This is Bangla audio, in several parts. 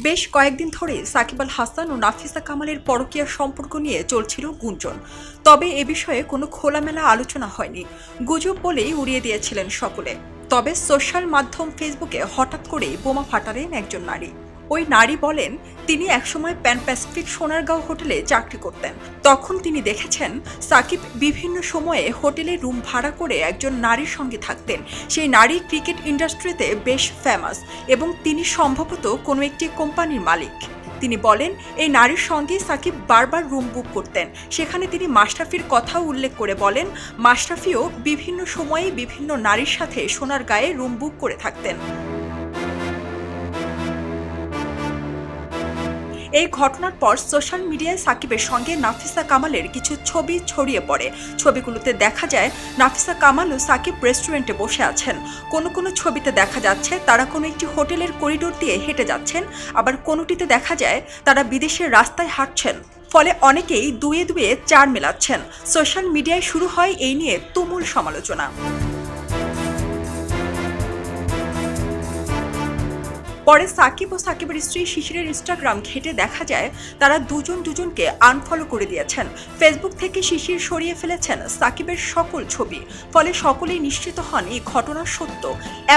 বেশ কয়েকদিন ধরে সাকিব আল হাসান ও নাফিসা কামালের পরকীয়া সম্পর্ক নিয়ে চলছিল গুঞ্জন। তবে এ বিষয়ে কোনো খোলামেলা আলোচনা হয়নি। গুজব বলেই উড়িয়ে দিয়েছিলেন সকলে। তবে সোশ্যাল মাধ্যম ফেসবুকে হঠাৎ করেই বোমা ফাটালেন একজন নারী। ওই নারী বলেন, তিনি একসময় প্যান প্যাসিফিক সোনারগাঁও হোটেলে চাকরি করতেন। তখন তিনি দেখেছেন, সাকিব বিভিন্ন সময়ে হোটেলে রুম ভাড়া করে একজন নারীর সঙ্গে থাকতেন। সেই নারী ক্রিকেট ইন্ডাস্ট্রিতে বেশ ফেমাস এবং তিনি সম্ভবত কোনো একটি কোম্পানির মালিক। তিনি বলেন, এই নারীর সঙ্গে সাকিব বারবার রুম বুক করতেন। সেখানে তিনি মাশরাফির কথাও উল্লেখ করে বলেন, মাশরাফিও বিভিন্ন সময়ে বিভিন্ন নারীর সাথে সোনার গায়ে রুম বুক করে থাকতেন। এই ঘটনার পর সোশ্যাল মিডিয়ায় সাকিবের সঙ্গে নাফিসা কামালের কিছু ছবি ছড়িয়ে পড়ে। ছবিগুলোতে দেখা যায়, নাফিসা কামাল ও সাকিব রেস্টুরেন্টে বসে আছেন। কোনো কোনো ছবিতে দেখা যাচ্ছে, তারা কোনো একটি হোটেলের করিডোর দিয়ে হেঁটে যাচ্ছেন। আবার কোনোটিতে দেখা যায়, তারা বিদেশের রাস্তায় হাঁটছেন। ফলে অনেকেই দুয়ে দুয়ে চার মেলাচ্ছেন। সোশ্যাল মিডিয়ায় শুরু হয় এই নিয়ে তুমুল সমালোচনা। পরে সাকিব ও সাকিবের স্ত্রী শিশিরের ইনস্টাগ্রাম ঘেটে দেখা যায়, তারা দুজন দুজনকে আনফলো করে দিয়েছেন। ফেসবুক থেকে শিশির সরিয়ে ফেলেছেন সাকিবের সকল ছবি, ফলে সকলেই নিশ্চিত হন এই ঘটনা সত্য।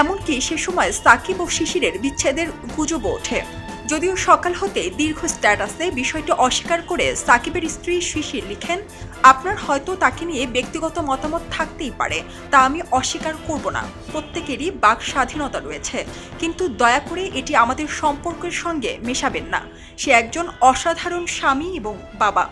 এমনকি সে সময় সাকিব ও শিশিরের বিচ্ছেদের গুজবও ওঠে। যদিও সকাল হতে দীর্ঘ স্ট্যাটাসে বিষয়টি অস্বীকার করে সাকিবের স্ত্রী শিশির লিখেন, আপনার হয়তো তাকে নিয়ে ব্যক্তিগত মতামত থাকতেই পারে, তা আমি অস্বীকার করব না। প্রত্যেকেরই বাক স্বাধীনতা রয়েছে, কিন্তু দয়া করে এটি আমাদের সম্পর্কের সঙ্গে মেশাবেন না। সে একজন অসাধারণ স্বামী এবং বাবা।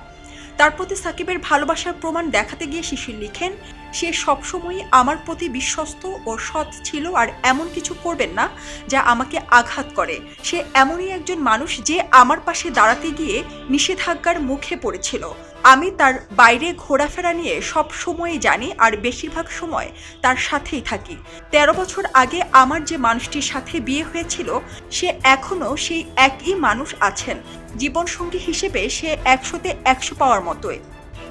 তার প্রতি সাকিবের ভালোবাসার প্রমাণ দেখাতে গিয়ে শিশির লিখেন সে সবসময়ই আমার প্রতি বিশ্বস্ত ও সৎ ছিল আর এমন কিছু করবেন না যা আমাকে আঘাত করে। সে এমনই একজন মানুষ যে আমার পাশে দাঁড়াতে গিয়ে নিষেধাজ্ঞার মুখে পড়েছিল। আমি তার বাইরে ঘোরাফেরা নিয়ে সব সময়ই জানি আর বেশিরভাগ সময় তার সাথেই থাকি। তেরো বছর আগে আমার যে মানুষটির সাথে বিয়ে হয়েছিল, সে এখনও সেই একই মানুষ আছেন। জীবনসঙ্গী হিসেবে সে একশোতে একশো পাওয়ার মতোই।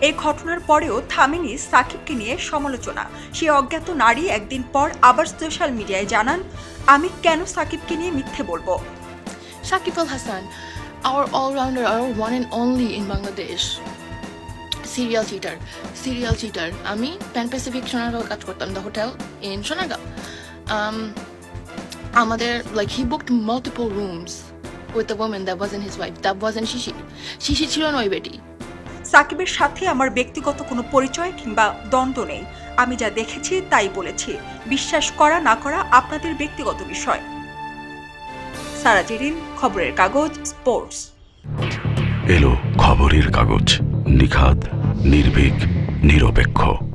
এই ঘটনার পরেও থামেনি সাকিবকে নিয়ে সমালোচনা। সে অজ্ঞাত নারী একদিন পর আবার সোশ্যাল মিডিয়ায় জানান আমি কেন সাকিবকে নিয়ে মিথ্যে বলব? Shakib Al Hassan, our all-rounder, our one only in Bangladesh. Serial cheater serial cheater আমি প্যান প্যাসিফিক সোনারগাঁও কাজ করতাম the hotel in Sonargaon. Um, আমাদের like he booked multiple rooms with the women that was in his wife that was in শিশি শিশি ছিল না ওই বেটি। সাকিবের সাথে আমার ব্যক্তিগত কোনো পরিচয় কিংবা দ্বন্দ্ব নেই। আমি যা দেখেছি, তাই বলেছি। বিশ্বাস করা, না করা আপনাদের ব্যক্তিগত বিষয়। সারা জেরিন, খবরের কাগজ, স্পোর্টস। এলো খবরের কাগজ। নিখাত নির্ভীক, নিরপেক্ষ।